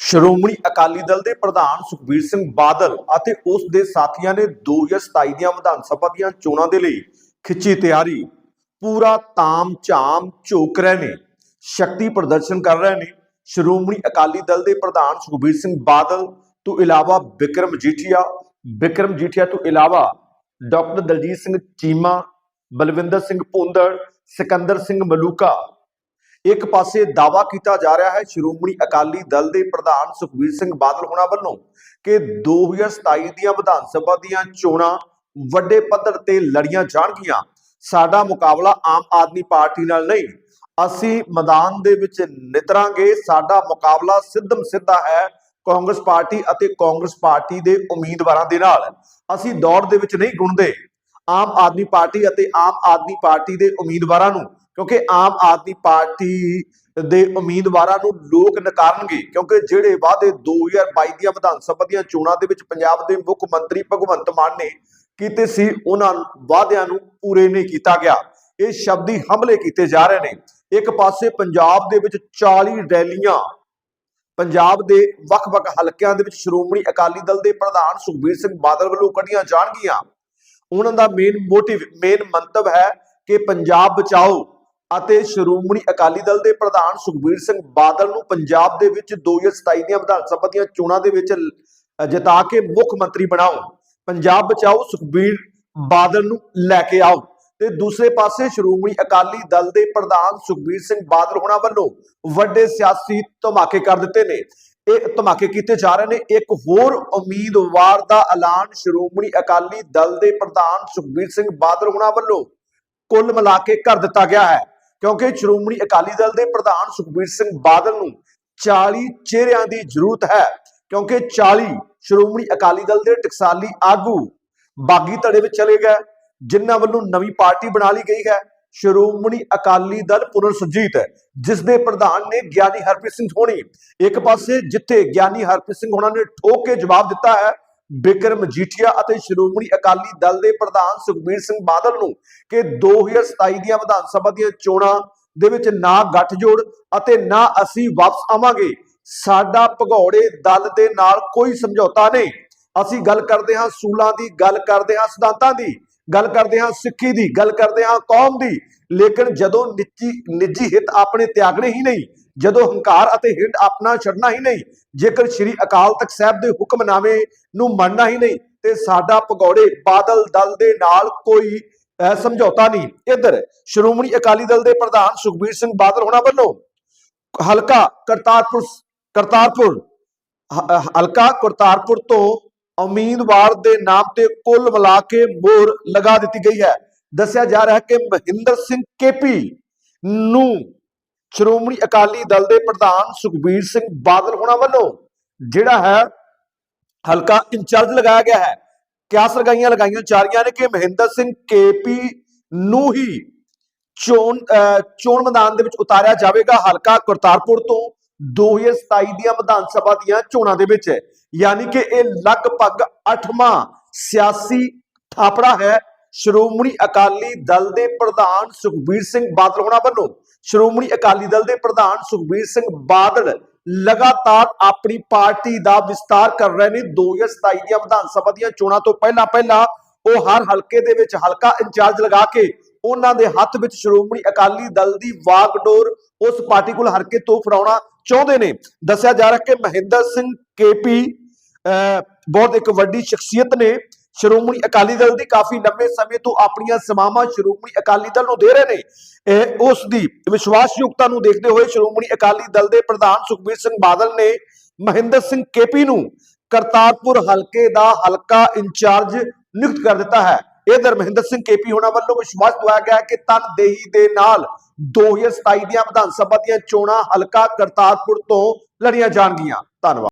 ਸ਼੍ਰੋਮਣੀ ਅਕਾਲੀ ਦਲ ਦੇ ਪ੍ਰਧਾਨ ਸੁਖਬੀਰ ਸਿੰਘ ਬਾਦਲ ਅਤੇ ਉਸ ਦੇ ਸਾਥੀਆਂ ਨੇ 2027 ਦੀਆਂ ਵਿਧਾਨ ਸਭਾ ਦੀਆਂ ਚੋਣਾਂ ਦੇ ਲਈ ਖਿੱਚੀ ਤਿਆਰੀ। ਪੂਰਾ ਤਾਮ ਝਾਮ ਝੋਕ ਰਹੇ ਨੇ, ਸ਼ਕਤੀ ਪ੍ਰਦਰਸ਼ਨ ਕਰ ਰਹੇ ਨੇ। ਸ਼੍ਰੋਮਣੀ ਅਕਾਲੀ ਦਲ ਦੇ ਪ੍ਰਧਾਨ ਸੁਖਬੀਰ ਸਿੰਘ ਬਾਦਲ ਤੋਂ ਇਲਾਵਾ ਵਿਕਰਮ ਜੀਠੀਆ ਵਿਕਰਮ ਜੀਠੀਆ ਤੋਂ ਇਲਾਵਾ ਡਾਕਟਰ ਦਲਜੀਤ ਸਿੰਘ ਚੀਮਾ, ਬਲਵਿੰਦਰ ਸਿੰਘ ਭੁੰਦੜ ਸਿਕੰਦਰ ਸਿੰਘ ਮਲੂਕਾ ਇੱਕ ਪਾਸੇ ਦਾਵਾ ਕੀਤਾ ਜਾ ਰਿਹਾ ਹੈ ਸ਼੍ਰੋਮਣੀ ਅਕਾਲੀ ਦਲ ਦੇ ਪ੍ਰਧਾਨ ਸੁਖਬੀਰ ਸਿੰਘ ਬਾਦਲ ਹੋਣਾ ਵੱਲੋਂ ਕਿ 2027 ਦੀਆਂ ਵਿਧਾਨ ਸਭਾ ਦੀਆਂ ਚੋਣਾਂ ਵੱਡੇ ਪੱਧਰ ਤੇ ਲੜੀਆਂ ਜਾਣਗੀਆਂ। ਸਾਡਾ ਮੁਕਾਬਲਾ ਆਮ ਆਦਮੀ ਪਾਰਟੀ ਨਾਲ ਨਹੀਂ। ਅਸੀਂ ਮੈਦਾਨ ਦੇ ਵਿੱਚ ਨਿਤਰਾਂਗੇ। ਸਾਡਾ ਮੁਕਾਬਲਾ ਸਿੱਧਮ ਸਿੱਧਾ ਹੈ ਕਾਂਗਰਸ ਪਾਰਟੀ ਅਤੇ ਕਾਂਗਰਸ ਪਾਰਟੀ ਦੇ ਉਮੀਦਵਾਰਾਂ ਦੇ ਨਾਲ। ਅਸੀਂ ਦੌੜ ਦੇ ਵਿੱਚ ਨਹੀਂ ਗੁੰਦੇ ਆਮ ਆਦਮੀ ਪਾਰਟੀ ਅਤੇ ਆਮ ਆਦਮੀ ਪਾਰਟੀ ਦੇ ਉਮੀਦਵਾਰਾਂ ਨੂੰ ਕਿਉਂਕਿ ਆਮ ਆਦਮੀ ਪਾਰਟੀ ਦੇ ਉਮੀਦਵਾਰਾਂ ਨੂੰ ਲੋਕ ਨਕਾਰਨਗੇ, ਕਿਉਂਕਿ ਜਿਹੜੇ ਵਾਅਦੇ 2022 ਦੀਆਂ ਵਿਧਾਨ ਸਭਾ ਦੀਆਂ ਚੋਣਾਂ ਦੇ ਵਿੱਚ ਪੰਜਾਬ ਦੇ ਮੁੱਖ ਮੰਤਰੀ ਭਗਵੰਤ ਮਾਨ ਨੇ ਕੀਤੇ ਸੀ, ਉਹਨਾਂ ਵਾਅਦਿਆਂ ਨੂੰ ਪੂਰੇ ਨਹੀਂ ਕੀਤਾ ਗਿਆ। ਇਹ ਸ਼ਬਦੀ ਹਮਲੇ ਕੀਤੇ ਜਾ ਰਹੇ ਨੇ। ਇੱਕ ਪਾਸੇ ਪੰਜਾਬ ਦੇ ਵਿੱਚ 40 ਰੈਲੀਆਂ, ਪੰਜਾਬ ਦੇ ਵੱਖ-ਵੱਖ ਹਲਕਿਆਂ ਦੇ ਵਿੱਚ ਸ਼੍ਰੋਮਣੀ ਅਕਾਲੀ ਦਲ ਦੇ ਪ੍ਰਧਾਨ ਸੁਖਬੀਰ ਸਿੰਘ ਬਾਦਲ ਵੱਲੋਂ ਕੱਢੀਆਂ ਜਾਣਗੀਆਂ। ਉਹਨਾਂ ਦਾ ਮੇਨ ਮੋਟਿਵ ਮੇਨ ਮੰਤਵ ਹੈ ਕਿ ਪੰਜਾਬ ਬਚਾਓ। ਅਤੇ ਸ਼੍ਰੋਮਣੀ ਅਕਾਲੀ ਦਲ ਦੇ ਪ੍ਰਧਾਨ ਸੁਖਬੀਰ ਸਿੰਘ ਬਾਦਲ ਨੂੰ ਪੰਜਾਬ ਦੇ ਵਿੱਚ 2027 ਦੀਆਂ ਵਿਧਾਨ ਸਭਾ ਦੀਆਂ ਚੋਣਾਂ ਦੇ ਵਿੱਚ ਲ- ਜਿਤਾ ਕੇ ਮੁੱਖ ਮੰਤਰੀ ਬਣਾਓ। ਪੰਜਾਬ ਬਚਾਓ, ਸੁਖਬੀਰ ਬਾਦਲ ਨੂੰ ਲੈ ਕੇ ਆਓ। ਤੇ ਦੂਸਰੇ ਪਾਸੇ ਸ਼੍ਰੋਮਣੀ ਅਕਾਲੀ ਦਲ ਦੇ ਪ੍ਰਧਾਨ ਸੁਖਬੀਰ ਸਿੰਘ ਬਾਦਲ ਹੋਣਾ ਵੱਲੋਂ ਵੱਡੇ ਸਿਆਸੀ ਧਮਾਕੇ ਕਰ ਦਿੱਤੇ ਨੇ। ਇਹ ਧਮਾਕੇ ਕੀਤੇ ਜਾ ਰਹੇ ਨੇ। ਇੱਕ ਹੋਰ ਉਮੀਦਵਾਰ ਦਾ ਐਲਾਨ ਸ਼੍ਰੋਮਣੀ ਅਕਾਲੀ ਦਲ ਦੇ ਪ੍ਰਧਾਨ ਸੁਖਬੀਰ ਸਿੰਘ ਬਾਦਲ ਹੋਣਾ ਵੱਲੋਂ ਕੁੱਲ ਮਿਲਾ ਕੇ ਕਰ ਦਿੱਤਾ ਗਿਆ ਹੈ। ਕਿਉਂਕਿ ਸ਼੍ਰੋਮਣੀ ਅਕਾਲੀ ਦਲ ਦੇ ਪ੍ਰਧਾਨ ਸੁਖਬੀਰ ਸਿੰਘ ਬਾਦਲ ਨੂੰ 40 ਚਿਹਰਿਆਂ ਦੀ ਜ਼ਰੂਰਤ ਹੈ, ਕਿਉਂਕਿ 40 ਸ਼੍ਰੋਮਣੀ ਅਕਾਲੀ ਦਲ ਦੇ ਟਕਸਾਲੀ ਆਗੂ ਬਾਗੀ ਧੜੇ ਵਿੱਚ ਚਲੇ ਗਏ, ਜਿਨ੍ਹਾਂ ਵੱਲੋਂ ਨਵੀਂ ਪਾਰਟੀ ਬਣਾ ਲਈ ਗਈ ਹੈ। ਸ਼੍ਰੋਮਣੀ ਅਕਾਲੀ ਦਲ ਪੁਨਰ ਸੁਰਜੀਤ ਹੈ, ਜਿਸ ਦੇ ਪ੍ਰਧਾਨ ਨੇ ਗਿਆਨੀ ਹਰਪ੍ਰੀਤ ਸਿੰਘ ਹੋਣੀ ਇੱਕ ਪਾਸੇ ਜਿੱਥੇ ਗਿਆਨੀ ਹਰਪ੍ਰੀਤ ਸਿੰਘ ਹੋਣਾ ਨੇ ਠੋਕ ਕੇ ਜਵਾਬ ਦਿੱਤਾ ਹੈ ਬਿਕਰਮ ਜੀਠੀਆ ਅਤੇ ਸ਼੍ਰੋਮਣੀ ਅਕਾਲੀ ਦਲ ਦੇ ਪ੍ਰਧਾਨ ਸੁਖਬੀਰ ਸਿੰਘ ਬਾਦਲ ਨੂੰ ਕਿ 2027 ਦੀਆਂ ਵਿਧਾਨ ਸਭਾ ਦੀਆਂ ਚੋਣਾਂ ਦੇ ਵਿੱਚ ਨਾ ਗੱਠਜੋੜ ਅਤੇ ਨਾ ਅਸੀਂ ਵਾਪਸ ਆਵਾਂਗੇ। ਸਾਡਾ ਭਗੌੜੇ ਦਲ ਦੇ ਨਾਲ ਕੋਈ ਸਮਝੌਤਾ ਨਹੀਂ। ਅਸੀਂ ਗੱਲ ਕਰਦੇ ਹਾਂ ਸੂਲਾਂ ਦੀ, ਗੱਲ ਕਰਦੇ ਹਾਂ ਸਿਧਾਂਤਾਂ ਦੀ, ਗੱਲ ਕਰਦੇ ਹਾਂ ਸਿੱਖੀ ਦੀ, ਗੱਲ ਕਰਦੇ ਹਾਂ ਕੌਮ ਦੀ। ਲੇਕਿਨ ਜਦੋਂ ਨਿੱਜੀ ਨਿੱਜੀ ਹਿੱਤ ਆਪਣੇ ਤਿਆਗਣੇ ਹੀ ਨਹੀਂ ਜਦੋਂ ਹੰਕਾਰ ਅਤੇ ਹਿੱਟ ਆਪਣਾ ਛੱਡਣਾ ਹੀ ਨਹੀਂ, ਜੇਕਰ ਸ੍ਰੀ ਅਕਾਲ ਤਖਤ ਸਾਹਿਬ ਦੇ ਹੁਕਮਨਾਮੇ ਨੂੰ ਮੰਨਣਾ ਹੀ ਨਹੀਂ, ਤੇ ਸਾਡਾ ਭਗੌੜੇ ਬਾਦਲ ਦਲ ਦੇ ਨਾਲ ਕੋਈ ਸਮਝੌਤਾ ਨਹੀਂ। ਇਧਰ, ਸ਼੍ਰੋਮਣੀ ਅਕਾਲੀ ਦਲ ਦੇ ਪ੍ਰਧਾਨ ਸੁਖਬੀਰ ਸਿੰਘ ਬਾਦਲ ਹੋਣਾ ਵੱਲੋਂ ਹਲਕਾ ਕਰਤਾਰਪੁਰ ਕਰਤਾਰਪੁਰ ਹਲਕਾ ਕਰਤਾਰਪੁਰ ਤੋਂ ਉਮੀਦਵਾਰ ਦੇ ਨਾਮ ਤੇ ਕੁੱਲ ਮਿਲਾ ਕੇ ਮੋਹਰ ਲਗਾ ਦਿੱਤੀ ਗਈ ਹੈ। ਦੱਸਿਆ ਜਾ ਰਿਹਾ ਹੈ ਕਿ ਮਹਿੰਦਰ ਸਿੰਘ ਕੇਪੀ ਨੂੰ ਸ਼੍ਰੋਮਣੀ ਅਕਾਲੀ ਦਲ ਦੇ ਪ੍ਰਧਾਨ ਸੁਖਬੀਰ ਸਿੰਘ ਬਾਦਲ ਹੋਣਾ ਵੱਲੋਂ ਜਿਹੜਾ ਹੈ ਹਲਕਾ ਇੰਚਾਰਜ ਲਗਾਇਆ ਗਿਆ ਹੈ। ਕਿਆਸ ਲਗਾਈਆਂ ਲਗਾਈਆਂ ਜਾ ਰਹੀਆਂ ਨੇ ਕਿ ਮਹਿੰਦਰ ਸਿੰਘ ਕੇਪੀ ਨੂੰ ਹੀ ਚੋਣ ਅਹ, ਚੋਣ ਮੈਦਾਨ ਦੇ ਵਿੱਚ ਉਤਾਰਿਆ ਜਾਵੇਗਾ। ਹਲਕਾ ਕਰਤਾਰਪੁਰ ਤੋਂ 2027 ਦੀਆਂ ਵਿਧਾਨ ਸਭਾ ਦੀਆਂ ਚੋਣਾਂ ਦੇ ਵਿੱਚ। ਯਾਨੀ ਕਿ ਇਹ ਲਗਭਗ 8ਵਾਂ ਸਿਆਸੀ ਥਾਪੜਾ ਹੈ। ਸ਼੍ਰੋਮਣੀ ਅਕਾਲੀ ਦਲ ਦੇ ਪ੍ਰਧਾਨ ਸੁਖਬੀਰ ਸਿੰਘ ਬਾਦਲ ਹੋਣਾ ਵੱਲੋਂ ਸ਼੍ਰੋਮਣੀ ਅਕਾਲੀ ਦਲ ਦੇ ਪ੍ਰਧਾਨ ਸੁਖਬੀਰ ਸਿੰਘ ਬਾਦਲ ਲਗਾਤਾਰ ਆਪਣੀ ਪਾਰਟੀ ਦਾ ਵਿਸਤਾਰ ਕਰ ਰਹੇ ਨੇ। 2027 ਦੀਆਂ ਵਿਧਾਨ ਸਭਾ ਦੀਆਂ ਚੋਣਾਂ ਤੋਂ ਪਹਿਲਾਂ ਪਹਿਲਾਂ ਉਹ ਹਰ ਹਲਕੇ ਦੇ ਵਿੱਚ ਹਲਕਾ ਇੰਚਾਰਜ ਲਗਾ ਕੇ ਉਹਨਾਂ ਦੇ ਹੱਥ ਵਿੱਚ ਸ਼੍ਰੋਮਣੀ ਅਕਾਲੀ ਦਲ ਦੀ ਵਾਗਡੋਰ ਉਸ ਪਾਰਟੀ ਕੋਲ ਹਲਕੇ ਤੋਂ ਫੜਾਉਣਾ ਚਾਹੁੰਦੇ ਨੇ। ਦੱਸਿਆ ਜਾ ਰਿਹਾ ਕਿ ਮਹਿੰਦਰ ਸਿੰਘ ਕੇਪੀ ਅਹ, ਬਹੁਤ ਇੱਕ ਵੱਡੀ ਸ਼ਖਸੀਅਤ ਨੇ। ਸ਼੍ਰੋਮਣੀ ਅਕਾਲੀ ਦਲ ਦੀ ਕਾਫੀ ਲੰਬੇ ਸਮੇਂ ਤੋਂ ਆਪਣੀਆਂ ਸਮਾਵਾਂ ਸ਼੍ਰੋਮਣੀ ਅਕਾਲੀ ਦਲ ਨੂੰ ਦੇ ਰਹੇ ਨੇ। ਉਸ ਦੀ ਵਿਸ਼ਵਾਸਯੋਗਤਾ ਨੂੰ ਦੇਖਦੇ ਹੋਏ ਸ਼੍ਰੋਮਣੀ ਅਕਾਲੀ ਦਲ ਦੇ ਪ੍ਰਧਾਨ ਸੁਖਬੀਰ ਸਿੰਘ ਬਾਦਲ ਨੇ ਮਹਿੰਦਰ ਸਿੰਘ ਕੇਪੀ ਨੂੰ ਕਰਤਾਰਪੁਰ ਹਲਕੇ ਦਾ ਹਲਕਾ ਇੰਚਾਰਜ ਨਿਯੁਕਤ ਕਰ ਦਿੱਤਾ ਹੈ। ਇਧਰ ਮਹਿੰਦਰ ਸਿੰਘ ਕੇਪੀ ਹੋਣਾ ਵੱਲੋਂ ਵਿਸ਼ਵਾਸ ਦਵਾਇਆ ਗਿਆ ਹੈ ਕਿ ਤਨਦੇਹੀ ਦੇ ਨਾਲ 2027 ਦੀਆਂ ਵਿਧਾਨ ਸਭਾ ਦੀਆਂ ਚੋਣਾਂ ਹਲਕਾ ਕਰਤਾਰਪੁਰ ਤੋਂ ਲੜੀਆਂ ਜਾਣਗੀਆਂ। ਧੰਨਵਾਦ।